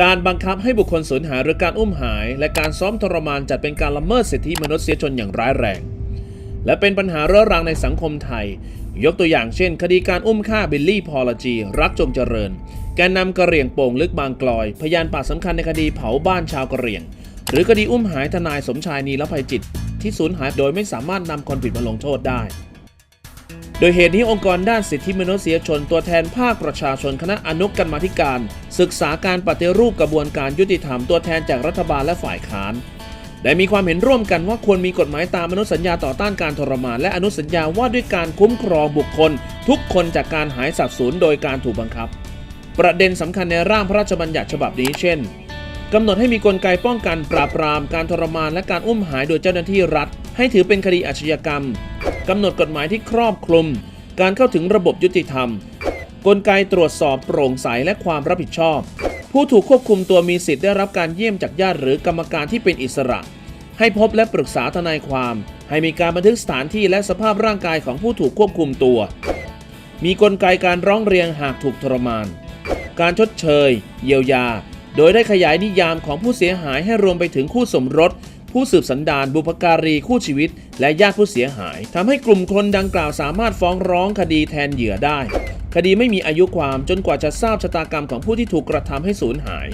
การบังคับให้บุคคลสูญหายหรือการอุ้มหาย และการซ้อมทรมานจัดเป็นการละเมิดสิทธิมนุษยชนอย่างร้ายแรง และเป็นปัญหาเรื้อรังในสังคมไทย ยกตัวอย่างเช่น คดีการอุ้มฆ่าบิลลี่พอลจี รักจงเจริญ แกนนำกระเหรี่ยงโป่งลึกบางกลอย พยานปากสำคัญในคดีเผาบ้านชาวกระเหรี่ยง หรือคดีอุ้มหายทนายสมชายนีรภัยจิต ที่สูญหายโดยไม่สามารถนำคนผิดมาลงโทษได้ ดยเหตุนี้องค์กรด้านสิทธิมนุษยชนตัวแทนภาคประชาชนคณะอนุกรรมาธิการ ศึกษาการปฏิรูปกระบวนการยุติธรรมตัวแทนจากรัฐบาลและฝ่ายค้านได้มีความเห็นร่วมกันว่าควรมีกฎหมายตามอนุสัญญาต่อต้านการทรมาน และอนุสัญญาว่าด้วยการคุ้มครองบุคคล ทุกคนจากการหายสับสูญโดยการถูกบังคับ ประเด็นสำคัญในร่างพระราชบัญญัติฉบับนี้เช่นกำหนดให้มีกลไกป้องกันปราบปรามการทรมานและการอุ้มหายโดยเจ้าหน้าที่รัฐ ให้ถือเป็นคดีอาชญากรรม กำหนดกฎหมายที่ครอบคลุม การเข้าถึงระบบยุติธรรม กลไกตรวจสอบโปร่งใสและความรับผิดชอบ ผู้ถูกควบคุมตัวมีสิทธิ์ได้รับการเยี่ยมจากญาติหรือกรรมการที่เป็นอิสระ ให้พบและปรึกษาทนายความ ให้มีการบันทึกสถานที่และสภาพร่างกายของผู้ถูกควบคุมตัว มีกลไกการร้องเรียนหากถูกทรมาน การชดเชย เยียวยา โดยได้ขยายนิยามของผู้เสียหายให้รวมไปถึงคู่สมรส ผู้สืบสันดานบุพการีคู่ชีวิต และญาติผู้เสียหายทำให้กลุ่มคนดังกล่าวสามารถฟ้องร้องคดีแทนเหยื่อได้ คดีไม่มีอายุความจนกว่าจะทราบชะตากรรมของผู้ที่ถูกกระทำให้สูญหาย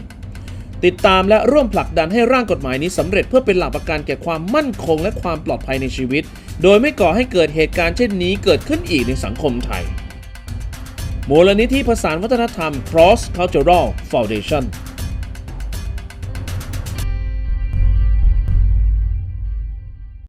ติดตามและร่วมผลักดันให้ร่างกฎหมายนี้สำเร็จเพื่อเป็นหลักประกันแก่ความมั่นคงและความปลอดภัยในชีวิต โดยไม่ก่อให้เกิดเหตุการณ์เช่นนี้เกิดขึ้นอีกในสังคมไทยมูลนิธิผสานวัฒนธรรม Cross Cultural Foundation